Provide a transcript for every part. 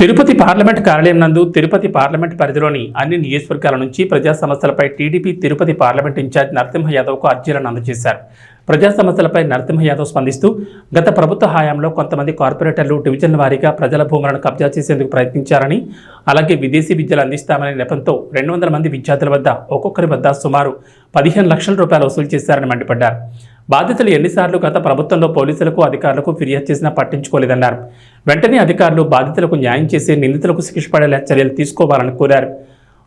Tirupati parliament కార్యాలయం నందు Tirupati parliament పరిధిలోని అన్ని నియోజకవర్గాల నుంచి ప్రజా సమస్యలపై TDP Tirupati parliament in-charge Narasimha యాదవ్కు అర్జీలను అందజేశారు. ప్రజా సమస్యలపై నరసింహ యాదవ్ స్పందిస్తూ గత ప్రభుత్వ హయాంలో కొంతమంది కార్పొరేటర్లు డివిజన్ వారీగా ప్రజల భూములను కబ్జా చేసేందుకు ప్రయత్నించారని అలాగే విదేశీ విద్యలు అందిస్తామనే నెపంతో రెండు వందల మంది విద్యార్థుల వద్ద ఒక్కొక్కరి వద్ద సుమారు పదిహేను లక్షల రూపాయలు వసూలు చేశారని మండిపడ్డారు. బాధితులు ఎన్నిసార్లు గత ప్రభుత్వంలో పోలీసులకు అధికారులకు ఫిర్యాదు చేసినా పట్టించుకోలేదన్నారు. వెంటనే అధికారులు బాధితులకు న్యాయం చేసి నిందితులకు శిక్ష పడేలా చర్యలు తీసుకోవాలని కోరారు.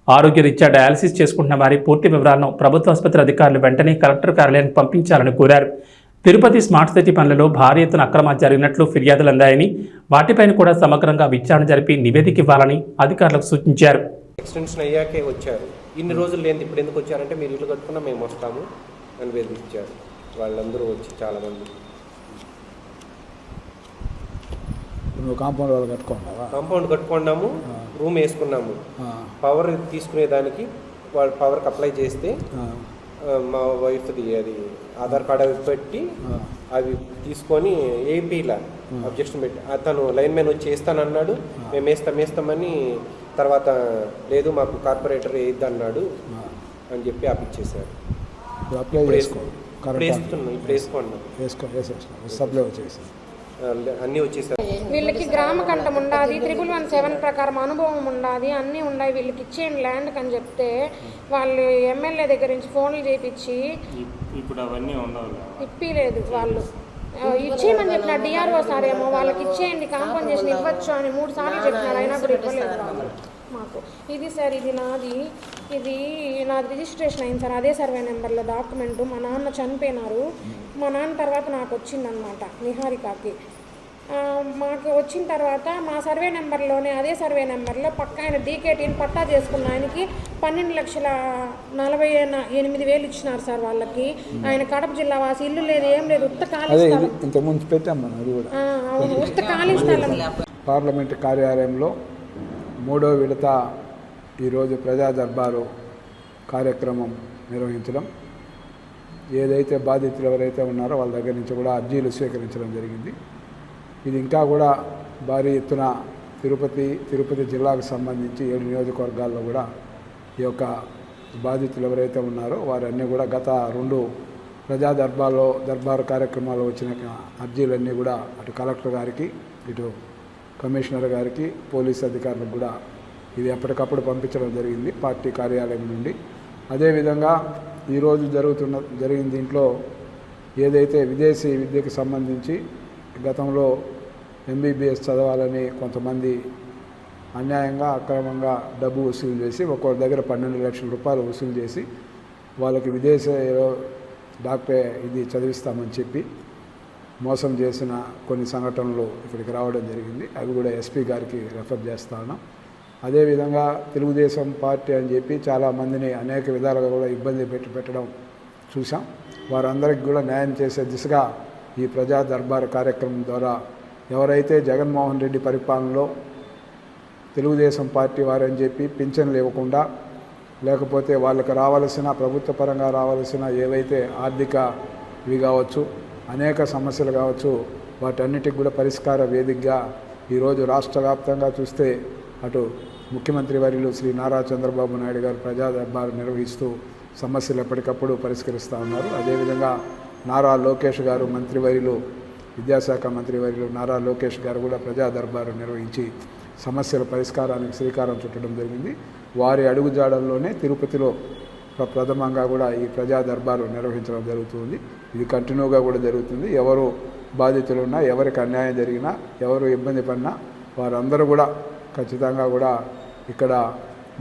ఆరోగ్యరీత్యా డయాలసిస్ చేసుకుంటున్న వారి పూర్తి వివరాలను ప్రభుత్వ ఆసుపత్రి అధికారులు వెంటనే కలెక్టర్ కార్యాలయానికి పంపించాలని కోరారు. తిరుపతి స్మార్ట్ సిటీ పనులలో భారీ ఎత్తున అక్రమాలు జరిగినట్లు ఫిర్యాదులు అందాయని వాటిపైన కూడా సమగ్రంగా విచారణ జరిపి నివేదిక ఇవ్వాలని అధికారులకు సూచించారు. ఎక్స్టెన్షన్ అయ్యాకే వచ్చారు. ఇన్ని రోజులు లేని ఇప్పుడు ఎందుకు వచ్చారంటే మీరు ఇల్లు కట్టుకున్నా మేము వస్తాము అని బెదిరించారు వాళ్ళందరూ వచ్చి చాలామంది. నువ్వు కాంపౌండ్ వాళ్ళు కట్టుకున్నావా కాంపౌండ్ కట్టుకున్నాము రూమ్ వేసుకున్నాము. పవర్ తీసుకునేదానికి వాళ్ళు పవర్కి అప్లై చేస్తే మా వైఫ్ది అది ఆధార్ కార్డ్ అవి పెట్టి. అవి తీసుకొని ఏపీలా అబ్జెక్షన్ పెట్టి అతను లైన్ మ్యాన్ వచ్చి వేస్తానన్నాడు మేము వేస్తాం వేస్తామని తర్వాత లేదు మాకు కార్పొరేటర్ వేయద్దు అన్నాడు అని చెప్పి ఆపిచ్చేసారు ఇప్పుడు అప్లై చేసుకో. సప్లై వచ్చేసి అన్నీ వచ్చేసారు వీళ్ళకి గ్రామ కంఠం ఉండాది త్రిబుల్ వన్ సెవెన్ ప్రకారం అనుభవం ఉండాది అన్నీ ఉన్నాయి వీళ్ళకి ఇచ్చేయండి ల్యాండ్ అని చెప్తే వాళ్ళు ఎమ్మెల్యే దగ్గర నుంచి ఫోన్లు చేపించి ఇప్పుడు అవన్నీ ఉండవు ఇప్పిలేదు వాళ్ళు. ఇచ్చేయమని చెప్పిన డిఆర్ఓ సార్ ఏమో. వాళ్ళకి ఇచ్చేయండి కాంపన్సేషన్ ఇవ్వచ్చు అని మూడు సార్లు చెప్పినారు. అయినా కూడా ఇవ్వలేదు మాకు. ఇది సార్ ఇది నాది. ఇది నాది రిజిస్ట్రేషన్ అయింది సార్ అదే సర్వే నెంబర్లో డాక్యుమెంట్ మా నాన్న చనిపోయినారు. మా నాన్న తర్వాత నాకు వచ్చిందనమాట నిహారికకి. మాకు వచ్చిన తర్వాత మా సర్వే నెంబర్లోనే అదే సర్వే నెంబర్లో పక్క ఆయన డీకేటీని పట్టా చేసుకున్న ఆయనకి పన్నెండు లక్షల నలభై ఎన- ఎనిమిది వేలు ఇచ్చినారు సార్ వాళ్ళకి. ఆయన కడప జిల్లా వాసి ఇల్లు లేదు ఏం లేదు ఉత్త ఖాళీ స్థలం. అవును ఉత్త ఖాళీ స్థలం. పార్లమెంట్ కార్యాలయంలో మూడో విడత ఈరోజు ప్రజా దర్బారు కార్యక్రమం నిర్వహించడం. ఏదైతే బాధితులు ఎవరైతే ఉన్నారో వాళ్ళ దగ్గర నుంచి కూడా అర్జీలు స్వీకరించడం జరిగింది. ఇది ఇంకా కూడా భారీ ఎత్తున తిరుపతి తిరుపతి జిల్లాకు సంబంధించి ఏడు నియోజకవర్గాల్లో కూడా ఈ యొక్క బాధితులు ఎవరైతే ఉన్నారో వారన్నీ కూడా గత రెండు ప్రజా దర్బార్లో దర్బారు కార్యక్రమాల్లో వచ్చిన అర్జీలన్నీ కూడా అటు కలెక్టర్ గారికి ఇటు కమిషనర్ గారికి పోలీస్ అధికారులకు కూడా ఇది ఎప్పటికప్పుడు పంపించడం జరిగింది పార్టీ కార్యాలయం నుండి. అదేవిధంగా ఈరోజు జరుగుతున్న జరిగిన దీంట్లో ఏదైతే విదేశీ విద్యకు సంబంధించి గతంలో ఎంబీబీఎస్ చదవాలని కొంతమంది అన్యాయంగా అక్రమంగా డబ్బు వసూలు చేసి ఒక్కొక్కరి దగ్గర పన్నెండు లక్షల రూపాయలు వసూలు చేసి వాళ్ళకి విదేశీలో డాక్టర్ ఇది చదివిస్తామని చెప్పి మోసం చేసిన కొన్ని సంఘటనలు ఇక్కడికి రావడం జరిగింది. అవి కూడా ఎస్పీ గారికి రెఫర్ చేస్తాను అదేవిధంగా తెలుగుదేశం పార్టీ అని చెప్పి చాలామందిని అనేక విధాలుగా కూడా ఇబ్బంది పెట్టి పెట్టడం చూసాం వారందరికీ కూడా న్యాయం చేసే దిశగా ఈ ప్రజా దర్బార్ కార్యక్రమం ద్వారా ఎవరైతే జగన్మోహన్ రెడ్డి పరిపాలనలో తెలుగుదేశం పార్టీ వారని చెప్పి పింఛన్లు ఇవ్వకుండా లేకపోతే వాళ్ళకి రావాల్సిన ప్రభుత్వ పరంగా రావాల్సిన ఏవైతే ఆర్థిక ఇవి కావచ్చు అనేక సమస్యలు కావచ్చు వాటన్నిటికి కూడా పరిష్కార వేదికగా ఈరోజు రాష్ట్ర వ్యాప్తంగా చూస్తే అటు ముఖ్యమంత్రి వర్యులు శ్రీ నారా చంద్రబాబు నాయుడు గారు ప్రజా దర్బారు నిర్వహిస్తూ సమస్యలు ఎప్పటికప్పుడు పరిష్కరిస్తూ ఉన్నారు. అదేవిధంగా నారా లోకేష్ గారు మంత్రివర్యులు విద్యాశాఖ మంత్రివర్యులు నారా లోకేష్ గారు కూడా ప్రజా దర్బారు నిర్వహించి సమస్యల పరిష్కారానికి శ్రీకారం చుట్టడం జరిగింది. వారి అడుగుజాడల్లోనే తిరుపతిలో ప్రథమంగా కూడా ఈ ప్రజా దర్బారు నిర్వహించడం జరుగుతుంది. ఇది కంటిన్యూగా కూడా జరుగుతుంది. ఎవరు బాధితులున్నా ఎవరికి అన్యాయం జరిగినా ఎవరు ఇబ్బంది పడినా వారందరూ కూడా ఖచ్చితంగా కూడా ఇక్కడ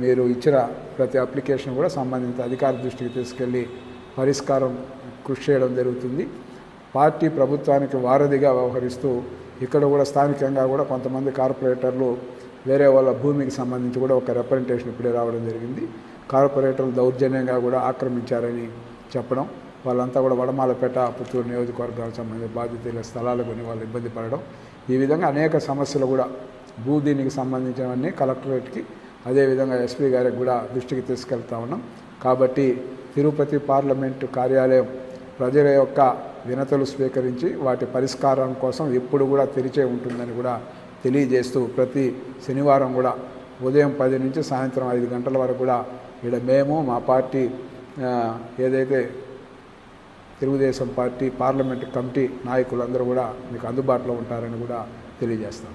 మీరు ఇచ్చిన ప్రతి అప్లికేషన్ కూడా సంబంధిత అధికార దృష్టికి తీసుకెళ్ళి పరిష్కారం కృషి చేయడం జరుగుతుంది. పార్టీ ప్రభుత్వానికి వారధిగా వ్యవహరిస్తూ ఇక్కడ కూడా స్థానికంగా కూడా కొంతమంది కార్పొరేటర్లు వేరే వాళ్ళ భూమికి సంబంధించి కూడా ఒక రిప్రజెంటేషన్ ఇప్పుడే రావడం జరిగింది. కార్పొరేటర్లు దౌర్జన్యంగా కూడా ఆక్రమించారని చెప్పడం వాళ్ళంతా కూడా వడమాలపేట పుత్తూరు నియోజకవర్గాలకు సంబంధించిన బాధ్యతల స్థలాలు కొని వాళ్ళు ఇబ్బంది పడడం. ఈ విధంగా అనేక సమస్యలు కూడా భూ దీనికి సంబంధించినవన్నీ కలెక్టరేట్కి అదేవిధంగా ఎస్పీ గారికి కూడా దృష్టికి తీసుకెళ్తా ఉన్నాం. కాబట్టి తిరుపతి పార్లమెంటు కార్యాలయం ప్రజల యొక్క వినతులు స్వీకరించి వాటి పరిష్కారం కోసం ఎప్పుడు కూడా తెరిచే ఉంటుందని కూడా తెలియజేస్తూ ప్రతి శనివారం కూడా ఉదయం పది నుంచి సాయంత్రం ఐదు గంటల వరకు కూడా ఇక్కడ మేము మా పార్టీ ఏదైతే తెలుగుదేశం పార్టీ పార్లమెంట్ కమిటీ నాయకులందరూ కూడా మీకు అందుబాటులో ఉంటారని కూడా తెలియజేస్తాం.